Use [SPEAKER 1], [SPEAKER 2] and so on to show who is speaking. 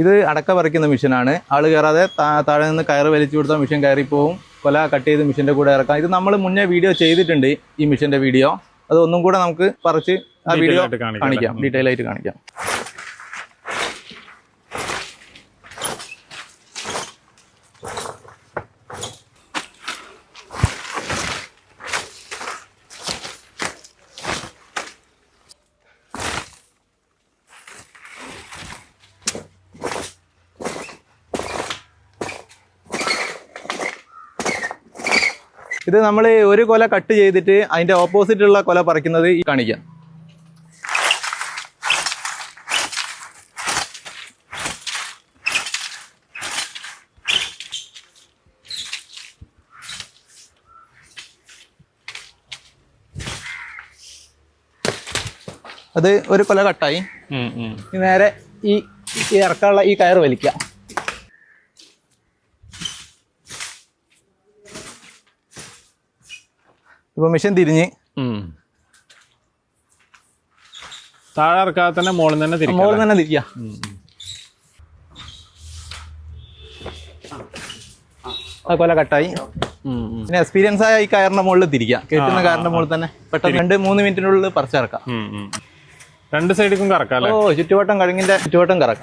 [SPEAKER 1] ഇത് അടക്ക പറിക്കുന്ന മെഷീനാണ്. ആൾ കയറാതെ താഴെ നിന്ന് കയറ് വലിച്ചു കൊടുത്താൽ മെഷീൻ കയറിപ്പോവും. പോവും കൊല കട്ട് ചെയ്ത് മെഷീന്റെ കൂടെ ഇറക്കാം. ഇത് നമ്മൾ മുന്നേ വീഡിയോ ചെയ്തിട്ടുണ്ട് ഈ മെഷീന്റെ വീഡിയോ. അത് ഒന്നും കൂടെ നമുക്ക് പറിച്ച് ആ വീഡിയോ
[SPEAKER 2] കാണിക്കാം
[SPEAKER 1] ഡീറ്റെയിൽ ആയിട്ട് കാണിക്കാം. ഇത് നമ്മൾ ഒരു കൊല കട്ട് ചെയ്തിട്ട് അതിന്റെ ഓപ്പോസിറ്റുള്ള കൊല പറിക്കുന്നത് ഈ കാണിക്കാം. അത് ഒരു കൊല കട്ടായി. നേരെ ഈ ഈ ഇറക്കാനുള്ള ഈ കയർ വലിക്കാം. ഇപ്പൊ മെഷീൻ തിരിഞ്ഞ്.
[SPEAKER 2] താഴെ ഇറക്കാതെ തന്നെ മുകളിൽ തന്നെ മോളിൽ
[SPEAKER 1] മുകളിൽ തന്നെ തിരിക്ക. കൊല കട്ടായി. പിന്നെ എക്സ്പീരിയൻസ് ആയ ഈ കയറിന്റെ മുകളിൽ തിരിക്കാം. കെട്ടുന്ന കയറിന്റെ മുകളിൽ തന്നെ പെട്ടെന്ന് രണ്ട് മൂന്ന് മിനിറ്റിനുള്ളിൽ പറിച്ചിറക്കാം.
[SPEAKER 2] രണ്ട് സൈഡിലും കറക്കാം
[SPEAKER 1] ഓ ചുറ്റുവട്ടം കഴുങ്ങിന്റെ ചുറ്റുവട്ടം കറക്കാം.